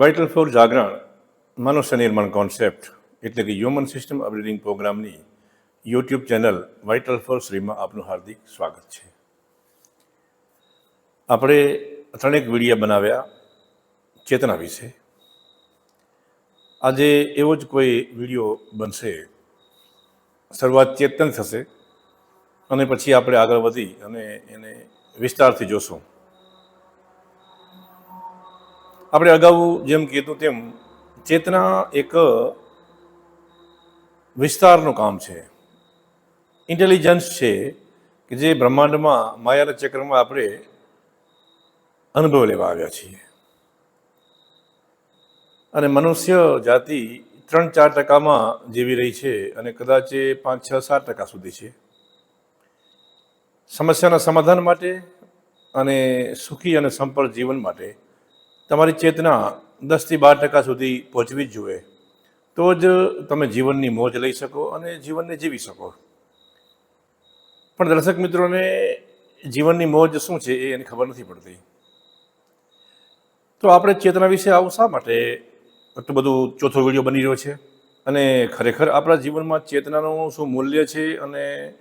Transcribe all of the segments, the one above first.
Vital four જાગરણ મનુષ્ય નિર્માણ કોન્સેપ્ટ એટલે કે હ્યુમન સિસ્ટમ અપગ્રેડિંગ પ્રોગ્રામની યુટ્યુબ ચેનલ વાઇટલ ફોર શ્રીમાં આપનું હાર્દિક સ્વાગત છે. આપણે ત્રણેક વીડિયો બનાવ્યા ચેતના વિશે. આજે એવો જ કોઈ વીડિયો બનશે, શરૂઆત ચેતન થશે, અને પછી આપણે આગળ વધી અને એને વિસ્તારથી જોશું. આપણે અગાઉ જેમ કીધું તેમ ચેતના એક વિસ્તારનું કામ છે. ઇન્ટેલિજન્સ છે કે જે બ્રહ્માંડમાં માયાના ચક્રમાં આપણે અનુભવ લેવા આવ્યા છીએ. અને મનુષ્ય જાતિ ત્રણ ચાર ટકામાં જીવી રહી છે અને કદાચ એ પાંચ, છ, સાત ટકા સુધી છે. સમસ્યાના સમાધાન માટે અને સુખી અને સંપર્ક જીવન માટે તમારી ચેતના દસથી બાર ટકા સુધી પહોંચવી જ જોઈએ. તો જ તમે જીવનની મોજ લઈ શકો અને જીવનને જીવી શકો. પણ દર્શક મિત્રોને, જીવનની મોજ શું છે એ એની ખબર નથી પડતી. તો આપણે ચેતના વિશે આવું શા માટે? આટલું બધું ચોથો વીડિયો બની રહ્યો છે અને ખરેખર આપણા જીવનમાં ચેતનાનું શું મૂલ્ય છે અને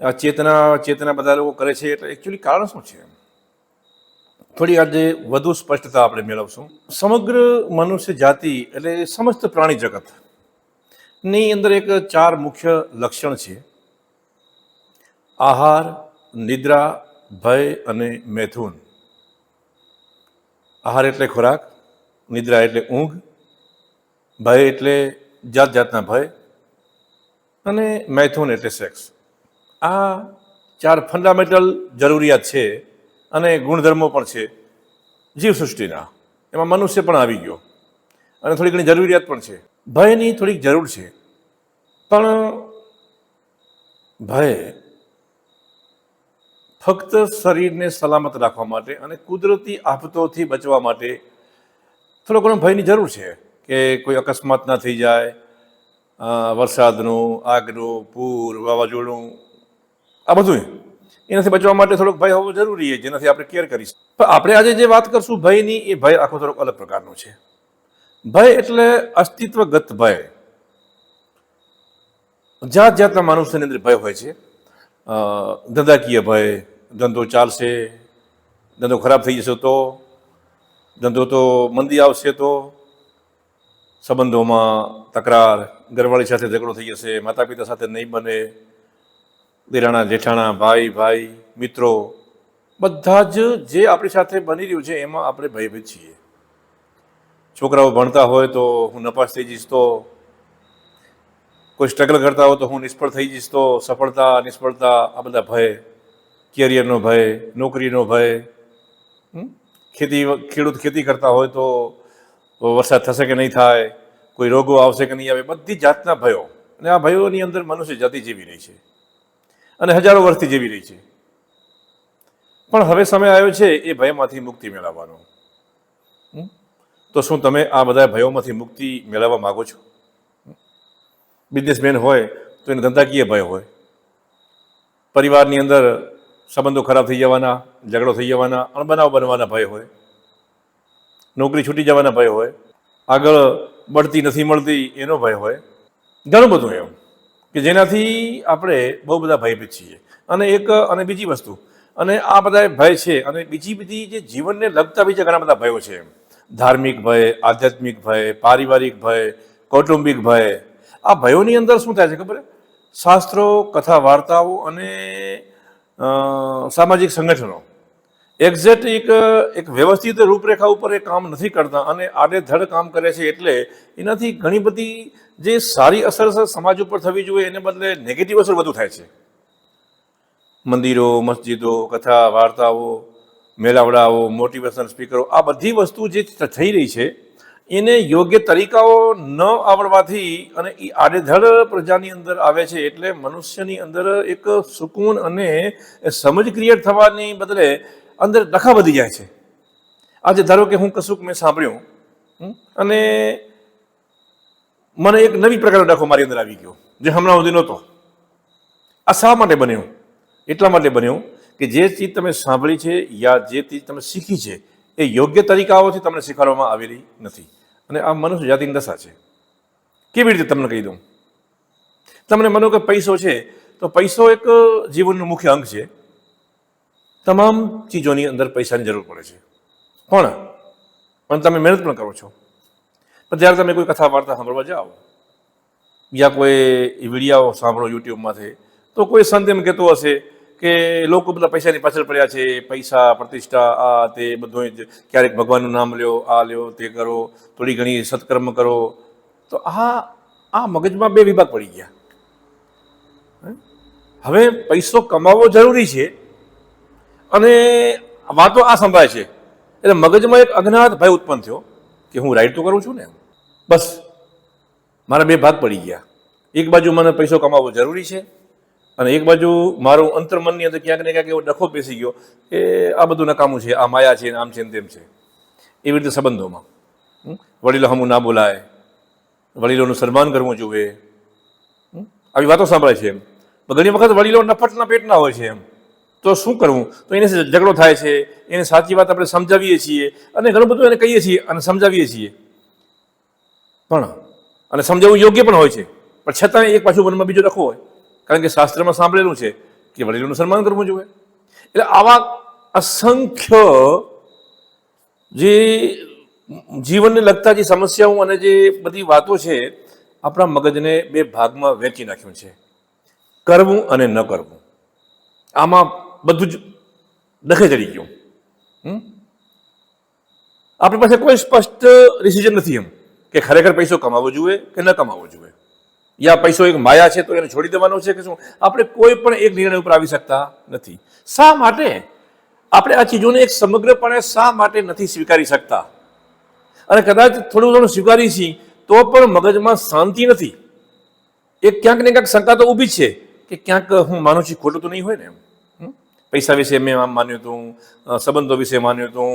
આ ચેતના ચેતના બધા લોકો કરે છે એટલે એકચ્યુઅલી કારણ શું છે? થોડી આજે વધુ સ્પષ્ટતા આપણે મેળવશું. સમગ્ર મનુષ્ય જાતિ એટલે સમસ્ત પ્રાણી જગતની અંદર એક ચાર મુખ્ય લક્ષણ છે. આહાર, નિદ્રા, ભય અને મૈથુન. આહાર એટલે ખોરાક, નિદ્રા એટલે ઊંઘ, ભય એટલે જાત જાતના ભય અને મૈથુન એટલે સેક્સ. આ ચાર ફંડામેન્ટલ જરૂરિયાત છે અને ગુણધર્મો પણ છે. જીવસૃષ્ટિના. એમાં મનુષ્ય પણ આવી ગયો. અને થોડી ઘણી જરૂરિયાત પણ છે. ભયની થોડીક જરૂર છે. પણ ભય ફક્ત શરીરને સલામત રાખવા માટે અને કુદરતી આફતોથી બચવા માટે થોડો ઘણો ભયની જરૂર છે કે કોઈ અકસ્માત ના થઈ જાય. વરસાદનું, આગનું, પૂર, વાવાઝોડું, આ બધું એનાથી બચવા માટે થોડોક ભય હોવો જરૂરી છે, જેનાથી આપણે કેર કરીશું. પણ આપણે આજે જે વાત કરશું, ભયની, એ ભય આખો થોડોક અલગ પ્રકારનો છે. ભય એટલે અસ્તિત્વગત ભય. જાત જાતના માણસોની અંદર ભય હોય છે. ધંધાકીય ભય, ધંધો ચાલશે, ધંધો ખરાબ થઈ જશે તો, ધંધો તો મંદી આવશે તો, સંબંધોમાં તકરાર, ઘરવાળી સાથે ઝઘડો થઈ જશે માતા પિતા સાથે નહીં બને દિરાણા, જેઠાણા, ભાઈ ભાઈ, મિત્રો, બધા જ જે આપણી સાથે બની રહ્યું છે, એમાં આપણે ભયભીત છીએ. છોકરાઓ ભણતા હોય તો હું નપાસ થઈ જઈશ તો, કોઈ સ્ટ્રગલ કરતા હોય તો હું નિષ્ફળ થઈ જઈશ તો, સફળતા, નિષ્ફળતા, આ બધા ભય કેરિયરનો ભય, નોકરીનો ભય? ખેતી, ખેડૂત ખેતી કરતા હોય તો વરસાદ થશે કે નહીં થાય, કોઈ રોગો આવશે કે નહીં આવે, બધી જાતના ભયો. અને આ ભયોની અંદર મનુષ્ય જાતિ જીવી રહી છે. અને હજારો વર્ષથી જીવી રહી છે. પણ હવે સમય આવ્યો છે એ ભયમાંથી મુક્તિ મેળવવાનો? તો શું તમે આ બધા ભયોમાંથી મુક્તિ મેળવવા માગો છો? બિઝનેસમેન હોય તો એને ધંધાકીય ભય હોય. પરિવારની અંદર સંબંધો ખરાબ થઈ જવાના, ઝઘડો થઈ જવાના, અણબનાવ બનવાના ભય હોય. નોકરી છૂટી જવાના ભય હોય. આગળ બઢતી નથી મળતી એનો ભય હોય. ઘણું બધું એમ. કે જેનાથી આપણે બહુ બધા ભયભીત છીએ. અને એક, અને બીજી વસ્તુ, અને આ બધા ભય છે, અને બીજી બધી જે જીવનને લગતા બીજા ઘણા બધા ભયો છે. ધાર્મિક ભય, આધ્યાત્મિક ભય, પારિવારિક ભય, કૌટુંબિક ભય, આ ભયોની અંદર શું થાય છે ખબર? શાસ્ત્રો, કથા, વાર્તાઓ અને સામાજિક સંગઠનો. એક્ઝેક્ટ એક એક વ્યવસ્થિત રૂપરેખા ઉપર એ કામ નથી કરતા અને આડેધડ કામ કરે છે એટલે એનાથી ઘણી બધી જે સારી અસર સમાજ ઉપર થવી જોઈએ એને બદલે નેગેટિવ અસર વધુ થાય છે. મંદિરો, મસ્જિદો, કથા, વાર્તાઓ, મેળાવડાઓ મોટિવેશનલ સ્પીકરો આ બધી વસ્તુ જે થઈ રહી છે, એને યોગ્ય તરીકાઓ ન આવડવાથી અને એ આડેધડ પ્રજાની અંદર આવે છે એટલે મનુષ્યની અંદર એક સુકૂન અને સમજ ક્રિએટ થવાની બદલે અંદર ડખા વધી જાય છે. આજે ધારો કે હું કશુંક મેં સાંભળ્યું અને મને એક નવી પ્રકારનો ડખો મારી અંદર આવી ગયો, જે હમણાં સુધી નહોતો. આ શા માટે બન્યું? એટલા માટે બન્યું કે જે ચીજ તમે સાંભળી છે યા જે ચીજ તમે શીખી છે, એ યોગ્ય તરીકાઓથી તમને શીખવાડવામાં આવેલી નથી. અને આ મનુષ્ય જાતિની દશા છે. કેવી રીતે તમને કહી દઉં? તમને માનો કે પૈસો છે, તો પૈસો એક જીવનનું મુખ્ય અંગ છે. તમામ ચીજોની અંદર પૈસાની જરૂર પડે છે. પણ પણ તમે મહેનત પણ કરો છો. પણ જ્યારે તમે કોઈ કથા વાર્તા સાંભળવા જાઓ, યા કોઈ વીડિયો સાંભળો યુટ્યુબમાંથી, તો કોઈ સંત એમ કહેતો હશે કે લોકો બધા પૈસાની પાછળ પડ્યા છે, પૈસા, પ્રતિષ્ઠા, આ તે બધું જ. ક્યારેક ભગવાનનું નામ લ્યો, આ લ્યો, તે કરો, થોડી ઘણી સત્કર્મ કરો. તો આ આ મગજમાં બે વિભાગ પડી ગયા? હવે પૈસો કમાવવો જરૂરી છે અને વાતો આ સંભળાય છે. એટલે મગજમાં એક અજ્ઞાત ભય ઉત્પન્ન થયો કે હું રાઈડ તો કરું છું ને? બસ. મારા બે ભાગ પડી ગયા. એક બાજુ મને પૈસો કમાવવો જરૂરી છે અને એક બાજુ મારું અંતર્મનની અંદર ક્યાંક ને ક્યાંક એવો ડખો બેસી ગયો કે આ બધું નકામું છે, આ માયા છે આમ છે ને તેમ છે. એવી રીતે સંબંધોમાં. વડીલો હમું ના બોલાય. વડીલોનું સન્માન કરવું જોઈએ. આવી વાતો સાંભળાય છે એમ. ઘણી વખત વડીલો નફટના પેટના હોય છે એમ. તો શું કરવું? તો એને ઝઘડો થાય છે, એને સાચી વાત આપણે સમજાવીએ છીએ અને ઘણું બધું એને કહીએ છીએ અને સમજાવીએ છીએ. પણ, અને સમજાવવું યોગ્ય પણ હોય છે. પણ છતાં એક પાછું મનમાં બીજું ડખો હોય. કારણ કે શાસ્ત્રમાં સાંભળેલું છે કે વડીલોનું સન્માન કરવું જોઈએ. એટલે આવા અસંખ્ય જે જીવનને લગતા જે સમસ્યાઓ અને જે બધી વાતો છે, આપણા મગજને બે ભાગમાં વહેંચી નાખ્યું છે. કરવું અને ન કરવું. આમાં બધું જ ડખે ચડી ગયું? આપણી પાસે કોઈ સ્પષ્ટ ડિસિઝન નથી એમ કે ખરેખર પૈસો કમાવવો જોઈએ કે ન કમાવો જોઈએ. યા પૈસો એક માયા છે તો એને છોડી દેવાનો છે કે શું? આપણે કોઈ પણ એક નિર્ણય ઉપર આવી શકતા નથી. શા માટે? આપણે આ ચીજોને એક સમગ્રપણે શા માટે નથી સ્વીકારી શકતા? અને કદાચ થોડું થોડું સ્વીકારી છીએ તો પણ મગજમાં શાંતિ નથી. એક ક્યાંક ને ક્યાંક શંકા તો ઊભી છે કે ક્યાંક હું માનું છું ખોટું તો નહીં હોય ને એમ? પૈસા વિશે મેં આમ માન્યું હતું સંબંધો વિશે માન્યું હતું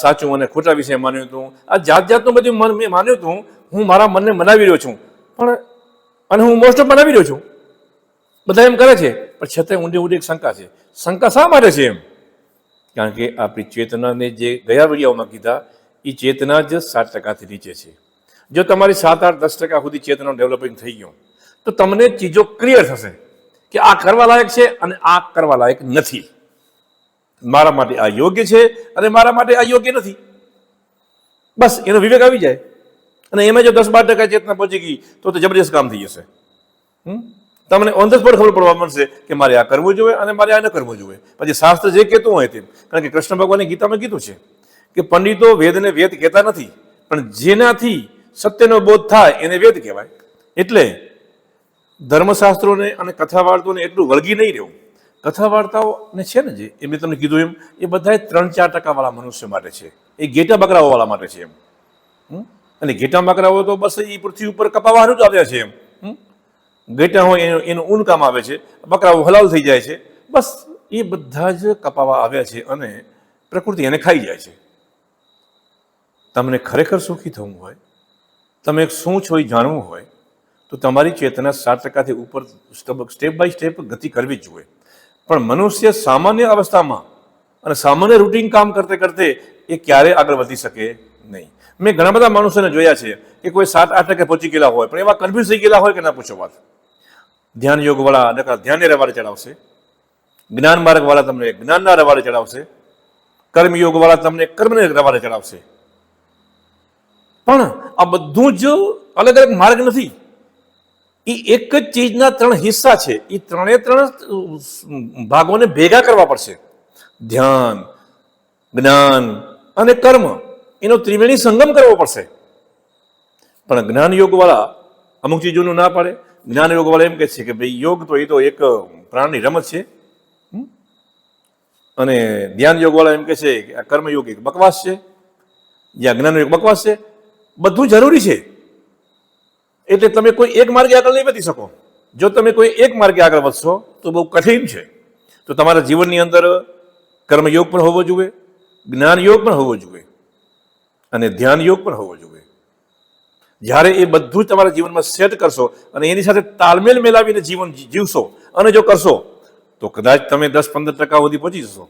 સાચું અને ખોટા વિશે માન્યું હતું. આ જાત જાતનું બધું મન મેં માન્યું હતું, હું મારા મનને મનાવી રહ્યો છું. પણ, અને હું મોસ્ટ ઓફ મનાવી રહ્યો છું. બધા એમ કરે છે, પણ છતાંય ઊંડી ઊંડી એક શંકા છે. શંકા શા માટે છે એમ? કારણ કે આપણી ચેતનાને જે ગયા વિડીયોમાં કીધા એ ચેતના જ સાત ટકાથી નીચે છે. જો તમારી સાત આઠ દસ ટકા સુધી ચેતનાનું ડેવલપિંગ થઈ ગયું, તો તમને ચીજો ક્લિયર થશે. કે આ કરવા લાયક છે અને આ કરવા લાયક નથી. મારા માટે આ યોગ્ય છે અને મારા માટે આ યોગ્ય નથી. બસ, એનો વિવેક આવી જાય. અને એમાં જો દસ બાર ટકા ચેતના પહોંચી ગઈ, તો તો જબરજસ્ત કામ થઈ જશે? તમને ઓન ધ ખબર પડવા મળશે કે મારે આ કરવું જોઈએ અને મારે આ ન કરવું જોઈએ. પછી શાસ્ત્ર જે કહેતું હોય તેમ, કારણ કે કૃષ્ણ ભગવાને ગીતામાં કીધું છે કે પંડિતો વેદને વેદ કહેતા નથી, પણ જેનાથી સત્યનો બોધ થાય એને વેદ કહેવાય. એટલે ધર્મશાસ્ત્રોને અને કથા વાર્તાઓને એટલું વળગી નહીં રહેવું કથા વાર્તાઓ ને છે ને જે, એ મેં તમને કીધું એમ, એ બધા ત્રણ ચાર ટકાવાળા મનુષ્ય માટે છે. એ ગેટા બકરાઓવાળા માટે છે એમ? અને ઘેટા બકરાઓ તો બસ એ પૃથ્વી ઉપર કપાવાનું જ આવ્યા છે એમ? ઘેટા હોય એનું એનું ઊન કામ આવે છે, બકરાઓ હલાલ થઈ જાય છે. બસ એ બધા જ કપાવા આવ્યા છે અને પ્રકૃતિ એને ખાઈ જાય છે. તમને ખરેખર સુખી થવું હોય, તમે શું છો એ જાણવું હોય તો તમારી ચેતના સાત ટકાથી ઉપર સ્ટેપ બાય સ્ટેપ ગતિ કરવી જ જોઈએ. પણ મનુષ્ય સામાન્ય અવસ્થામાં અને સામાન્ય રૂટીન કામ કરતે કરતે એ ક્યારે આગળ વધી શકે નહીં. મેં ઘણા બધા માણસોને જોયા છે કે કોઈ સાત, આઠ ટકે પહોંચી ગયેલા હોય, પણ એવા કન્ફ્યુઝ થઈ ગયેલા હોય કે ના પૂછો વાત. ધ્યાન યોગવાળા નકર ધ્યાનને રવાડે ચડાવશે? જ્ઞાન માર્ગવાળા તમને જ્ઞાનના રવાડે ચડાવશે? કર્મયોગવાળા તમને કર્મને રવાડે ચડાવશે? પણ આ બધું જ અલગ અલગ માર્ગ નથી. એ એક જ ચીજના ત્રણ હિસ્સા છે. એ ત્રણે ત્રણ ભાગોને ભેગા કરવા પડશે. ધ્યાન, જ્ઞાન અને કર્મ. એનો ત્રિવેણી સંગમ કરવો પડશે. પણ જ્ઞાન યોગવાળા અમુક ચીજોનું ના પાડે. જ્ઞાન યોગવાળા એમ કહે છે કે ભાઈ, યોગ તો એ તો એક પ્રાણની રમત છે? અને ધ્યાન યોગવાળા એમ કહે છે કે આ કર્મયોગ એક બકવાસ છે. યા જ્ઞાન યોગ બકવાસ છે. બધું જરૂરી છે. એટલે તમે કોઈ એક માર્ગે આગળ નહીં વધી શકો. જો તમે કોઈ એક માર્ગે આગળ વધશો, તો બહુ કઠિન છે. તો તમારા જીવનની અંદર કર્મયોગ પણ હોવો જોઈએ જ્ઞાન યોગ પણ હોવો જોઈએ, અને ધ્યાન યોગ પણ હોવો જોઈએ. જ્યારે એ બધું જ તમારા જીવનમાં સેટ કરશો અને એની સાથે તાલમેલ મેલાવીને જીવન જીવશો અને જો કરશો, તો કદાચ તમે દસ પંદર ટકા સુધી પહોંચી જશો.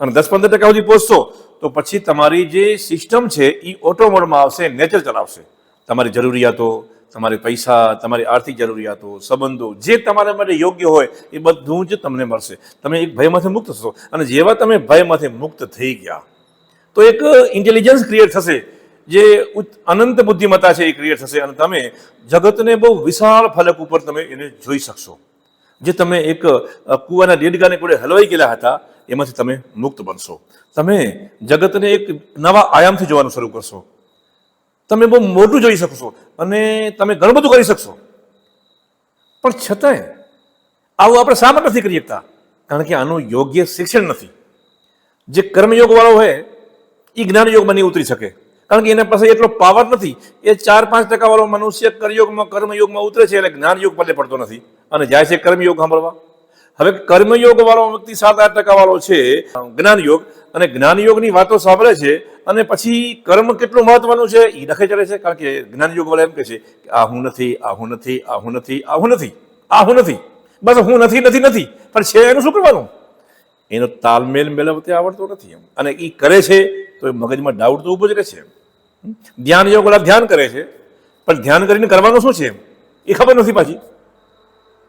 અને દસ પંદર ટકા સુધી પહોંચશો, તો પછી તમારી જે સિસ્ટમ છે એ ઓટો મોડમાં આવશે, નેચર ચલાવશે. તમારી જરૂરિયાતો તમારી પૈસા, તમારી આર્થિક જરૂરિયાતો, સંબંધો, જે તમારા માટે યોગ્ય હોય, એ બધું જ તમને મળશે. તમે એક ભયમાંથી મુક્ત થશો. અને જેવા તમે ભયમાંથી મુક્ત થઈ ગયા, તો એક ઇન્ટેલિજન્સ ક્રિએટ થશે, જે અનંત બુદ્ધિમત્તા છે એ ક્રિએટ થશે. અને તમે જગતને બહુ વિશાળ ફલક ઉપર તમે એને જોઈ શકશો. જે તમે એક કુવાના કૂવાના દેડગાને કોડે હલવાઈ ગયેલા હતા, એમાંથી તમે મુક્ત બનશો. તમે જગતને એક નવા આયામથી જોવાનું શરૂ કરશો. તમે બહુ મોટું જોઈ શકશો અને તમે ઘણું બધું કરી શકશો. પણ છતાંય આવું આપણે શા માટે નથી કરી શકતા? કારણ કે આનું યોગ્ય શિક્ષણ નથી. જે કર્મયોગવાળો હોય એ જ્ઞાન નહીં ઉતરી શકે. કારણ કે એના પાસે એટલો પાવર નથી. એ ચાર પાંચ ટકા વાળો મનુષ્ય કરયોગમાં કર્મયોગમાં ઉતરે છે એટલે જ્ઞાન યોગ પલ્લે પડતો નથી. અને જાય છે કર્મયોગ સાંભળવા. હવે કર્મયોગ વાળો વ્યક્તિ સાત આઠ ટકા વાળો છે જ્ઞાન યોગ અને જ્ઞાન યોગની વાતો સાંભળે છે, અને પછી કર્મ કેટલું મહત્વનું છે એ નખે ચડે છે, કારણ કે જ્ઞાન યોગ વાળા એમ કહે છે કે આ હું નથી, આ હું નથી, આ હું નથી, આ હું નથી, આ હું નથી. બસ હું નથી નથી નથી. પણ છે એનું શું કરવાનું? એનો તાલમેલ મેળવતે આવડતો નથી એમ. અને એ કરે છે તો એ મગજમાં ડાઉટ તો ઊભો જ રહે છે? ધ્યાન યોગ વાળા ધ્યાન કરે છે. પણ ધ્યાન કરીને કરવાનું શું છે એ ખબર નથી પાછી.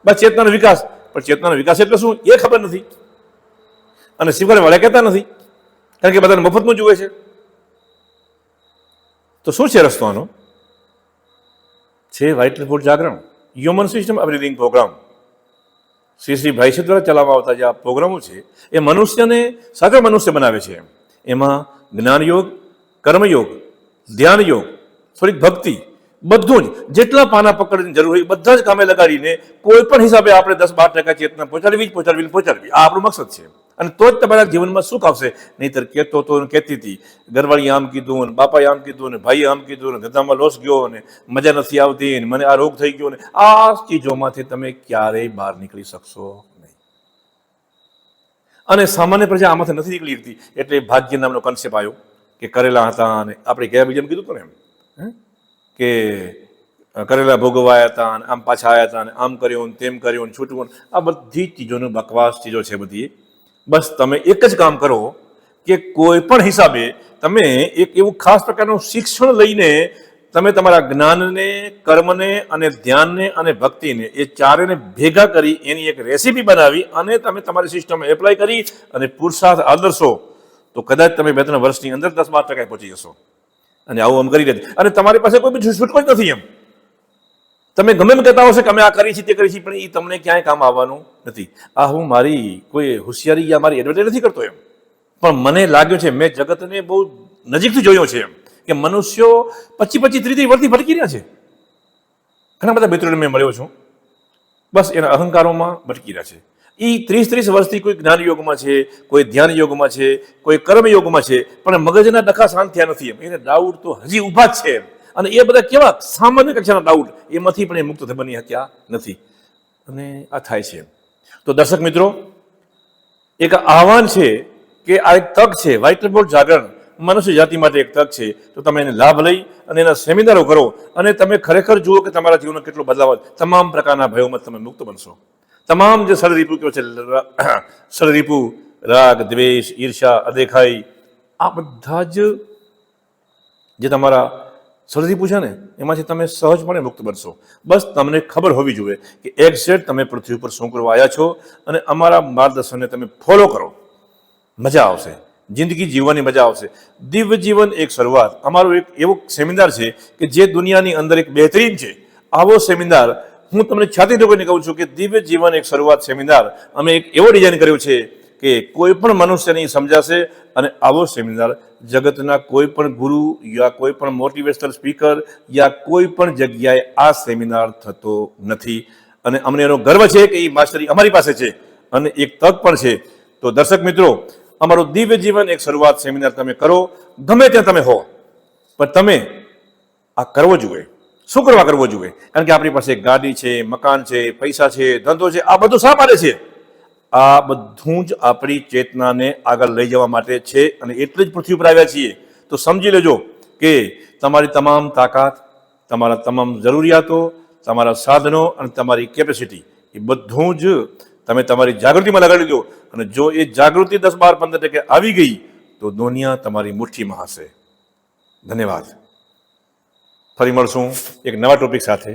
બસ ચેતનાનો વિકાસ. પણ ચેતનાનો વિકાસ એટલે શું? એ ખબર નથી. અને શિવકર વાળા કહેતા નથી. કારણ કે બધાને મફતનું જુએ છે. તો શું છે રસ્તો આનો છે વ્હાઇટ રિપોર્ટ જાગરણ. Human system upgrading program Shri Shri ભાઈસી દ્વારા ચલાવવામાં આવતા જે આ પ્રોગ્રામો છે, એ મનુષ્યને સાચો મનુષ્ય બનાવે છે. એમાં જ્ઞાનયોગ, કર્મયોગ, ધ્યાનયોગ, થોડીક ભક્તિ બધું જ. જેટલા પાના પકડવાની જરૂર હોય બધા જ કામે લગાડીને કોઈ પણ હિસાબે આપણે દસ બાર ટકા ચેતના પહોંચાડવી જ પહોંચાડવી પહોંચાડવી. આ આપણું મકસદ છે. અને તો જ તમારા જીવનમાં સુખ આવશે. નહીતર કહેતો તો કહેતી હતી, ઘરવાળી આમ કીધું ને બાપાએ આમ કીધું ને ભાઈએ આમ કીધું ને ધંધામાં લોસ ગયો ને મજા નથી આવતી ને મને આ રોગ થઈ ગયો ને. આ ચીજોમાંથી તમે ક્યારેય બહાર નીકળી શકશો નહીં. અને સામાન્ય પ્રજા આમાંથી નથી નીકળી શકતી. એટલે ભાગ્ય નામનો કન્સેપ્ટ આવ્યો કે કરેલા હતા અને આપણે ગયા બીજામ કીધું તો ને એમ? કે કરેલા ભોગવાયા હતા અને આમ પાછા આવ્યા હતા અને આમ કર્યું તેમ કર્યું ને છૂટવું આ બધી ચીજોનું બકવાસ ચીજો છે બધી. બસ તમે એક જ કામ કરો કે કોઈ પણ હિસાબે તમે એક એવું ખાસ પ્રકારનું શિક્ષણ લઈને તમે તમારા જ્ઞાનને, કર્મને અને ધ્યાનને અને ભક્તિને એ ચારેને ભેગા કરી એની એક રેસીપી બનાવી અને તમે તમારી સિસ્ટમ એપ્લાય કરી અને પુરુષાર્થ આદર્શો, તો કદાચ તમે બે ત્રણ વર્ષની અંદર દસ બાર ટકા પહોંચી જશો. અને આવું આમ કરી દે અને તમારી પાસે કોઈ બીજું છૂટકો જ નથી એમ. તમે ગમે એમ કહેતા હશો કે અમે આ કરી છીએ, તે કરી છે પણ એ તમને ક્યાંય કામ આવવાનું નથી. આ હું મારી કોઈ હોશિયારી યા મારી એડવર્ટાઇઝ નથી કરતો એમ. પણ મને લાગ્યું છે, મેં જગતને બહુ નજીકથી જોયો છે એમ, કે મનુષ્યો પચી પચી ત્રીજી વર્ષથી ભટકી રહ્યા છે. ઘણા બધા મિત્રોને મેં મળ્યો છું. બસ એના અહંકારોમાં ભટકી રહ્યા છે. એ ત્રીસ ત્રીસ વર્ષથી કોઈ જ્ઞાન યોગમાં છે, કોઈ ધ્યાન યોગમાં છે, કોઈ કર્મ યોગમાં છે, પણ મગજના ડખા શાંત થયા નથી એમ. એને ડાઉટ તો હજી ઊભા જ છે અને એ બધા કેવા? સામાન્ય કક્ષાના ડાઉટ. એમાંથી પણ એ મુક્ત બની શક્યા નથી. અને આ થાય છે તો દર્શક મિત્રો, એક આહવાન છે કે આ એક તક છે વ્હાઇટ બોર્ડ જાગરણ. મનુષ્ય જાતિ માટે એક તક છે. તો તમે એને લાભ લઈ અને એના સેમિનારો કરો અને તમે ખરેખર જુઓ કે તમારા જીવનમાં કેટલો બદલાવ તમામ પ્રકારના ભયોમાં તમે મુક્ત બનશો. તમામ જે સળરીપુ કહેવાય છે સળરીપુ રાગ દ્વેષ ઈર્ષા અદેખાઈ આ બધા જ જે તમારા સળરીપુ છે ને એમાંથી તમે સહજપણે મુક્ત બનશો બસ તમને ખબર હોવી જોઈએ કે એક્ઝેક્ટ તમે પૃથ્વી ઉપર શું કરવા આવ્યા છો અને અમારા માર્ગદર્શનને તમે ફોલો કરો। મજા આવશે, જિંદગી જીવવાની મજા આવશે। દિવ્ય જીવન એક શરૂઆત, અમારો એક એવો સેમિનાર છે કે જે દુનિયાની અંદર એક બહેતરીન છે। આવો સેમિનાર હું તમને છાતી ઠોકીને કહું છું કે દિવ્ય જીવન એક શરૂઆત સેમિનાર અમે એક એવો ડિઝાઇન કર્યો છે કે કોઈ પણ મનુષ્યને સમજાશે અને આવો સેમિનાર જગતના કોઈ પણ ગુરુ યા કોઈ પણ મોટિવેશનલ સ્પીકર યા કોઈ પણ જગ્યાએ આ સેમિનાર થતો નથી. અને અમને એનો ગર્વ છે કે એ માસ્ટરી અમારી પાસે છે અને એક તક પણ છે. તો દર્શક મિત્રો, અમારું દિવ્ય જીવન એક શરૂઆત સેમિનાર તમે કરો. ગમે ત્યાં તમે હો, પણ તમે આ કરવો જોઈએ. શું કરવા કરવો જોઈએ? કારણ કે આપણી પાસે ગાડી છે, મકાન છે, પૈસા છે, ધંધો છે, આ બધું શા માટે છે? આ બધું જ આપણી ચેતનાને આગળ લઈ જવા માટે છે અને એટલે જ પૃથ્વી ઉપર આવ્યા છીએ. તો સમજી લેજો કે તમારી તમામ તાકાત, તમારા તમામ જરૂરિયાતો, તમારા સાધનો અને તમારી કેપેસિટી એ બધું જ તમે તમારી જાગૃતિમાં લગાડી દો. અને જો એ જાગૃતિ દસ બાર પંદર ટકે આવી ગઈ, તો દુનિયા તમારી મુઠ્ઠીમાં હશે. ધન્યવાદ. ફરી મળશું એક નવા ટોપિક સાથે.